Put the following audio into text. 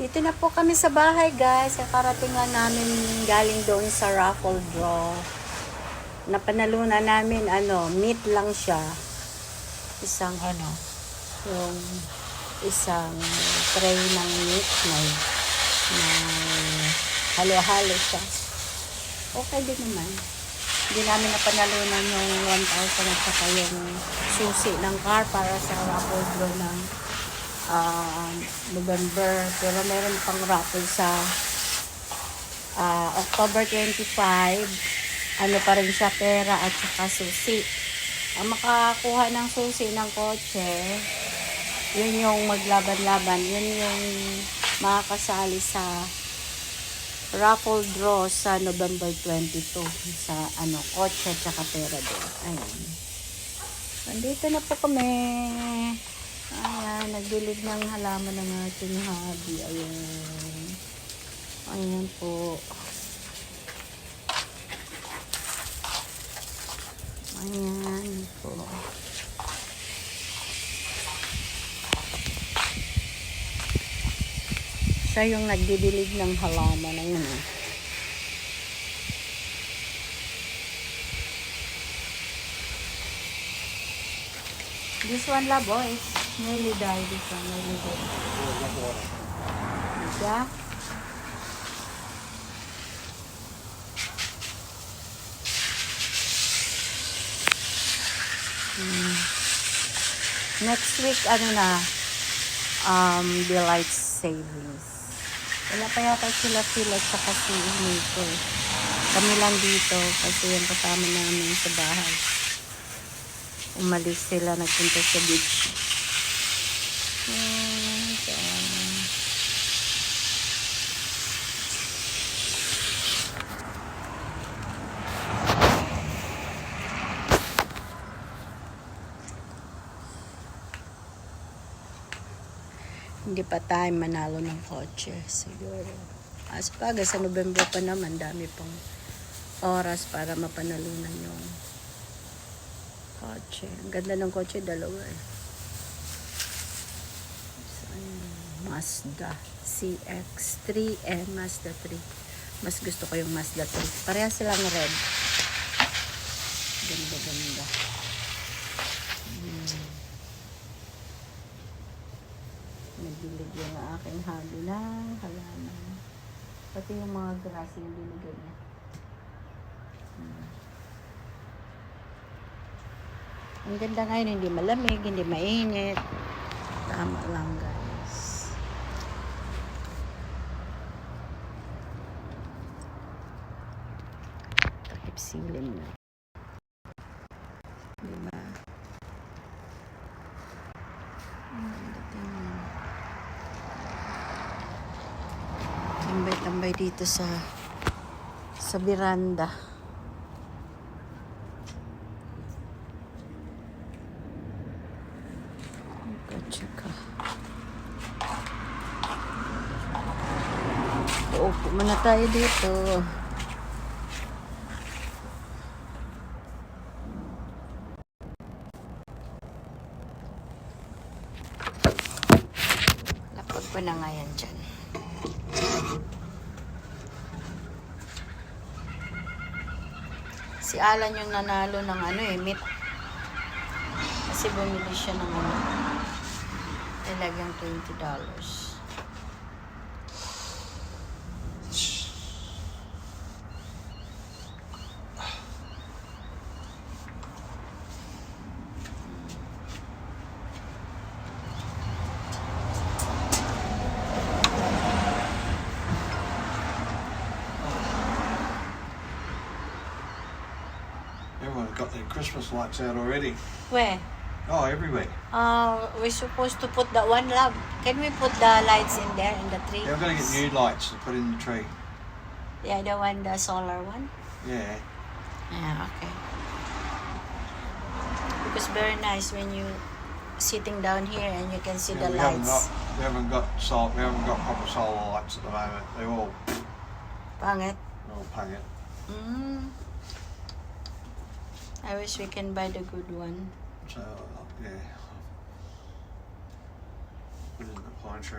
Dito na po kami sa bahay guys. Kakarating lang namin galing doon sa raffle draw. Napanalunan namin ano, meat lang siya. Isang ano, yung isang tray ng meat na, na halo-halo siya. Okay din naman. Hindi namin napanalunan yung 1,000 at saka yung susi ng car para sa raffle draw ng ah, November. Pero meron pang raffle sa ah, October 25. Ano pa rin siya, pera at saka susi. Ang makakuha ng susi ng kotse, yun yung maglaban-laban. Yun yung makakasali sa raffle draw sa November 22 sa ano kotse at pera din. Ayan. Nandito na po kami. Ayan, nagdilig ng halaman ng ating hobby. Ayan. Ayan po. Ayan po. Siya yung nagdidilig ng halaman ng ano. This one la boy. Died. This one nearly died. Yeah. Hmm. Next week, ano na, um, daylight savings. Wala pa yata sila sila sa kasi nito. Kami lang dito kasi yung kasama namin sa bahay. Umalis sila, nagpunta sa beach. Hindi pa tayo manalo ng kotse siguro. As paga sa November pa naman, dami pang oras para mapanalunan yung kotse. Ang ganda ng kotse, dalawa eh. So, ayun, Mazda CX-3 and Mazda 3. Mas gusto ko yung Mazda 3. Pareha silang red. Ganda, ganda. Hmm. Nagdilig yung aking hobby na halaman. Pati yung mga grass yung binigay niya. Hmm. Ang ganda ngayon, hindi malamig, hindi mainit. Tama lang guys. Silim na. Diba? Tambay-tambay dito sa sa veranda. Tsaka. Uupo muna tayo dito. Ko na nga yan dyan. Si Alan yung nanalo ng ano eh, meat. Kasi bumili siya ng ano. Talagang $20. Everyone's got their Christmas lights out already. Where? Oh, everywhere. Uh, we're supposed to put the one love. Can we put the lights in there in the tree? Yeah, I've got to get new lights to put in the tree. Yeah, the one, the solar one. Yeah. Yeah, okay. Because very nice when you sitting down here and you can see yeah the we haven't got lights. we haven't got sol we haven't got proper solar lights at the moment. They're all Pangit. they're all pangit. Mm. I wish we can buy the good one. So yeah. Put in the pine tree.